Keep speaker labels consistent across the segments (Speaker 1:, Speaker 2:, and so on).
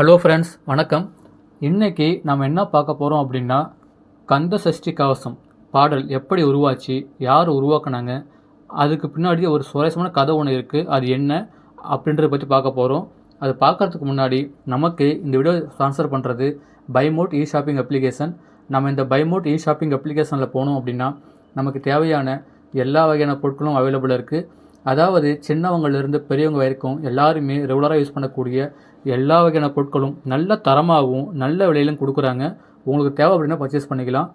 Speaker 1: Hello friends வணக்கம். இன்றைக்கி நம்ம என்ன பார்க்க போகிறோம் அப்படின்னா கந்த சஷ்டி கவசம். பாடல் எப்படி உருவாச்சு யார் உருவாக்குனாங்க அதுக்கு பின்னாடி ஒரு சுவாரஸ்யமான கதை ஒன்று இருக்குது அது என்ன அப்படின்றத பற்றி பார்க்க போகிறோம் அது பார்க்கறதுக்கு முன்னாடி நமக்கு இந்த வீடியோ ஸ்பான்சர் பண்ணுறது பைமோட் இ ஷாப்பிங் அப்ளிகேஷன் நம்ம இந்த பைமோட் இ ஷாப்பிங் அப்ளிகேஷனில் போனோம் அப்படின்னா நமக்கு தேவையான எல்லா வகையான பொருட்களும் அவைலபிளாக இருக்குது அதாவது சின்னவங்கள்லேருந்து பெரியவங்க வரைக்கும் எல்லாருமே ரெகுலராக யூஸ் பண்ணக்கூடிய எல்லா வகையான பொருட்களும் நல்ல தரமாகவும் நல்ல விலையிலும் கொடுக்குறாங்க. உங்களுக்கு தேவை அப்படின்னா பர்ச்சேஸ் பண்ணிக்கலாம்.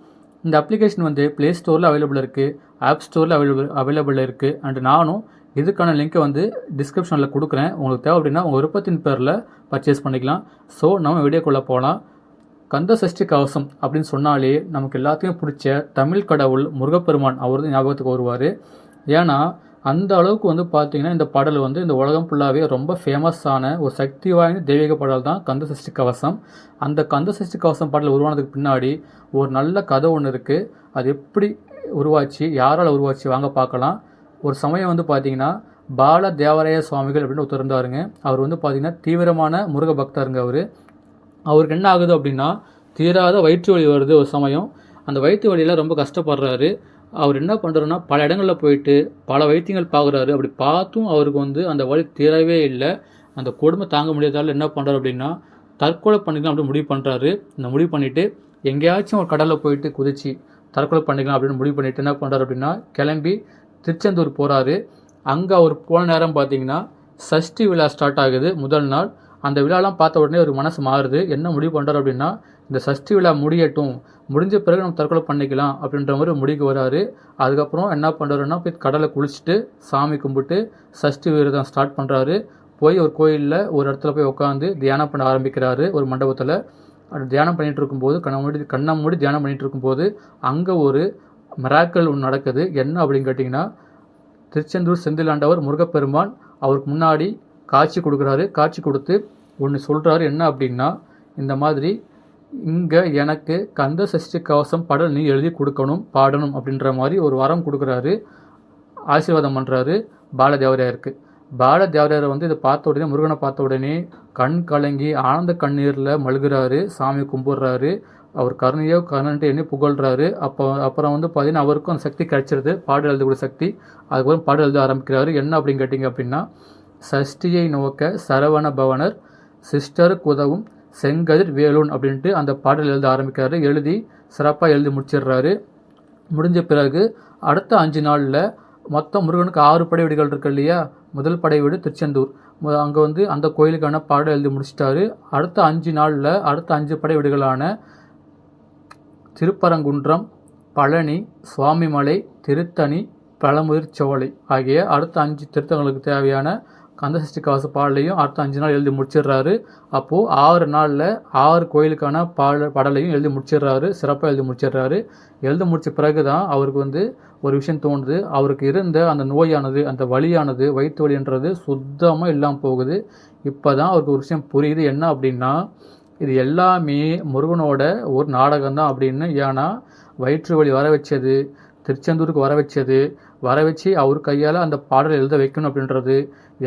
Speaker 1: இந்த அப்ளிகேஷன் வந்து ப்ளே ஸ்டோரில் அவைலபிள் இருக்குது ஆப் ஸ்டோரில் அவைலபிள் அவைலபிள் இருக்குது அண்ட் நானும் இதுக்கான லிங்க்கை வந்து டிஸ்கிரிப்ஷனில் கொடுக்குறேன். உங்களுக்கு தேவை அப்படின்னா உங்கள் விருப்பத்தின் பேரில் பர்ச்சேஸ் பண்ணிக்கலாம். ஸோ நம்ம வீடியோக்குள்ளே போகலாம் கந்த சஷ்டி கவசம் அப்படின்னு சொன்னாலே நமக்கு எல்லாத்தையும் பிடிச்ச தமிழ் கடவுள் முருகப்பெருமான் அவர் தான் ஞாபகத்துக்கு வருவார். ஏன்னா அந்த அளவுக்கு வந்து பார்த்தீங்கன்னா இந்த பாடல் வந்து இந்த உலகம் ஃபுல்லாகவே ரொம்ப ஃபேமஸான ஒரு சக்தி வாய்ந்த தெய்வீக பாடல் தான் கந்த சஷ்டி கவசம். அந்த கந்த சஷ்டி கவசம் பாடல் உருவானதுக்கு பின்னாடி ஒரு நல்ல கதை ஒன்று இருக்குது அது எப்படி உருவாச்சு யாரால் உருவாச்சு வாங்க பார்க்கலாம். ஒரு சமயம் வந்து பார்த்தீங்கன்னா பால தேவராய சுவாமிகள் அப்படின்னு ஒருத்தர் இருந்தாருங்க. அவர் வந்து பார்த்தீங்கன்னா தீவிரமான முருக பக்தருங்க அவர். அவருக்கு என்ன ஆகுது அப்படின்னா தீராத வயிற்று வலி வருது ஒரு சமயம். அந்த வயிற்று வலியில் ரொம்ப கஷ்டப்படுறாரு. அவர் என்ன பண்ணுறாருன்னா பல இடங்களில் போயிட்டு பல வைத்தியங்கள் பார்க்குறாரு. அப்படி பார்த்தும் அவருக்கு வந்து அந்த வழி தீரவே இல்லை. அந்த கொடுமை தாங்க முடியாதால என்ன பண்ணுறாரு அப்படின்னா தற்கொலை பண்ணிக்கலாம் அப்படின்னு முடிவு பண்ணுறாரு இந்த முடிவு பண்ணிவிட்டு எங்கேயாச்சும் ஒரு கடலில் போயிட்டு குதிச்சு தற்கொலை பண்ணிக்கலாம் அப்படின்னு முடிவு பண்ணிவிட்டு என்ன பண்ணுறாரு அப்படின்னா கிளம்பி திருச்செந்தூர் போகிறாரு அங்கே அவர் போன நேரம் பார்த்தீங்கன்னா சஷ்டி விழா ஸ்டார்ட் ஆகுது முதல் நாள். அந்த விழாலாம் பார்த்த உடனே ஒரு மனசு மாறுது. என்ன முடிவு பண்ணுறாரு அப்படின்னா இந்த சஷ்டி விழா முடியட்டும். முடிஞ்ச பிறகு நம்ம தற்கொலை பண்ணிக்கலாம் அப்படின்ற மாதிரி ஒரு முடிவுக்கு வராரு. அதுக்கப்புறம் என்ன பண்ணுறாருன்னா போய் கடலை குளிச்சுட்டு சாமி கும்பிட்டு சஷ்டி விரதம் ஸ்டார்ட் பண்ணுறாரு போய் ஒரு கோயிலில் ஒரு இடத்துல போய் உட்காந்து தியானம் பண்ண ஆரம்பிக்கிறாரு ஒரு மண்டபத்தில். அப்படி தியானம் பண்ணிகிட்டு இருக்கும்போது கண்ணை மூடி கண்ணை மூடி தியானம் பண்ணிகிட்டு இருக்கும்போது அங்கே ஒரு மிராக்கள் ஒன்று நடக்குது. என்ன அப்படின்னு கேட்டிங்கன்னா திருச்செந்தூர் செந்திலாண்டவர் முருகப்பெருமான் அவருக்கு முன்னாடி காட்சி கொடுக்குறாரு. காட்சி கொடுத்து ஒன்று சொல்கிறாரு என்ன அப்படின்னா இந்த மாதிரி இங்கே எனக்கு கந்த சஷ்டி கவசம் பாடல் நீ எழுதி கொடுக்கணும் பாடணும் அப்படின்ற மாதிரி ஒரு வரம் கொடுக்குறாரு. ஆசீர்வாதம் பண்ணுறாரு பாலதேவரையருக்கு. பாலதேவரையரை வந்து இதை பார்த்த உடனே முருகனை பார்த்த உடனே கண் கலங்கி ஆனந்த கண்ணீரில் மழுகிறாரு சாமி கும்பிடுறாரு. அவர் கருணையோ கருணன்ட்டு எண்ணி புகழ்கிறாரு அப்போ அப்புறம் வந்து பார்த்தீங்கன்னா அவருக்கும் அந்த சக்தி கிடைச்சிருது பாடல் எழுதக்கூடிய சக்தி. அதுக்கப்புறம் பாடல் எழுத ஆரம்பிக்கிறாரு. என்ன அப்படின்னு கேட்டிங்க அப்படின்னா சஷ்டியை நோக்க சரவண பவனர் சிஸ்டருக்கு உதவும் செங்கதிர் வேலூன் அப்படின்ட்டு அந்த பாடல் எழுத ஆரம்பிக்கிறாரு. எழுதி சிறப்பாக எழுதி முடிச்சிடுறாரு. முடிஞ்ச பிறகு அடுத்த அஞ்சு நாளில் மொத்தம் முருகனுக்கு ஆறு படை வீடுகள் இருக்கு இல்லையா? முதல் படை வீடு திருச்செந்தூர். அங்கே வந்து அந்த கோயிலுக்கான பாடல் எழுதி முடிச்சிட்டாரு. அடுத்த அஞ்சு நாளில் அடுத்த அஞ்சு படை வீடுகளான திருப்பரங்குன்றம் பழனி சுவாமிமலை திருத்தணி பழமுதிர்ச்சோலை ஆகிய அடுத்த அஞ்சு திருத்தங்களுக்கு தேவையான கந்தசஷ்டி கவச பாடலையும் அடுத்த அஞ்சு நாள் எழுதி முடிச்சிடுறாரு. அப்போது ஆறு நாளில் ஆறு கோயிலுக்கான பாட பாடலையும் எழுதி முடிச்சிடுறாரு. சிறப்பாக எழுதி முடிச்சிடுறாரு. எழுதி முடித்த பிறகு தான் அவருக்கு வந்து ஒரு விஷயம் தோணுது. அவருக்கு இருந்த அந்த நோயானது அந்த வலியானது வயிற்று வலின்றது சுத்தமாக இல்லாமல் போகுது. இப்போ தான் அவருக்கு ஒரு விஷயம் புரியுது. என்ன அப்படின்னா இது எல்லாமே முருகனோட ஒரு நாடகம் தான் அப்படின்னு. ஏன்னா வயிற்று வலி வர வச்சது திருச்செந்தூருக்கு வர வச்சது. வர வச்சு அவர் கையால் அந்த பாடல் எழுத வைக்கணும் அப்படின்றது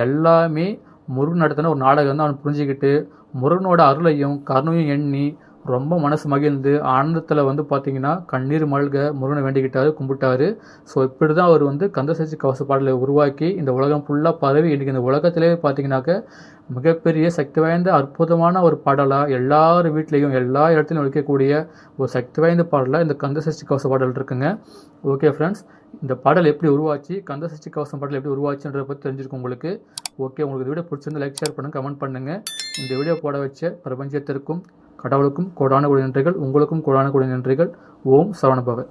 Speaker 1: எல்லாமே முருகன் நடத்தின ஒரு நாடகம் தான் அவன் புரிஞ்சுக்கிட்டு முருகனோட அருளையும் கருணையும் எண்ணி ரொம்ப மனசு மகிழ்ந்து ஆனந்தத்தில் வந்து பார்த்தீங்கன்னா கண்ணீர் மல்க முருகனை வேண்டிக்கிட்டாரு கும்பிட்டாரு. ஸோ இப்படி தான் அவர் வந்து கந்தசஷ்டி கவச பாடலை உருவாக்கி இந்த உலகம் ஃபுல்லாக பரவி இன்றைக்கி இந்த உலகத்திலே பார்த்தீங்கன்னாக்க மிகப்பெரிய சக்தி வாய்ந்த அற்புதமான ஒரு பாடலாக எல்லார் வீட்லேயும் எல்லா இடத்துலையும் ஒழிக்கக்கூடிய ஒரு சக்தி வாய்ந்த பாடலாக இந்த கந்தசஷ்டி கவச பாடல் இருக்குங்க. ஓகே ஃப்ரெண்ட்ஸ் இந்த பாடல் எப்படி உருவாச்சு கந்த கவசம் பாடல் எப்படி உருவாச்சுன்றத பற்றி தெரிஞ்சிருக்கும் உங்களுக்கு. ஓகே உங்களுக்கு இந்த வீடியோ பிடிச்சிருந்து லைக் ஷேர் பண்ணுங்கள் கமெண்ட் பண்ணுங்கள் இந்த வீடியோ போட வச்ச பிரபஞ்சத்திற்கும் கடவுளுக்கும் கோடான குடி நன்றிகள் உங்களுக்கும் கோடான குடி நன்றிகள். ஓம் சரவணபவன்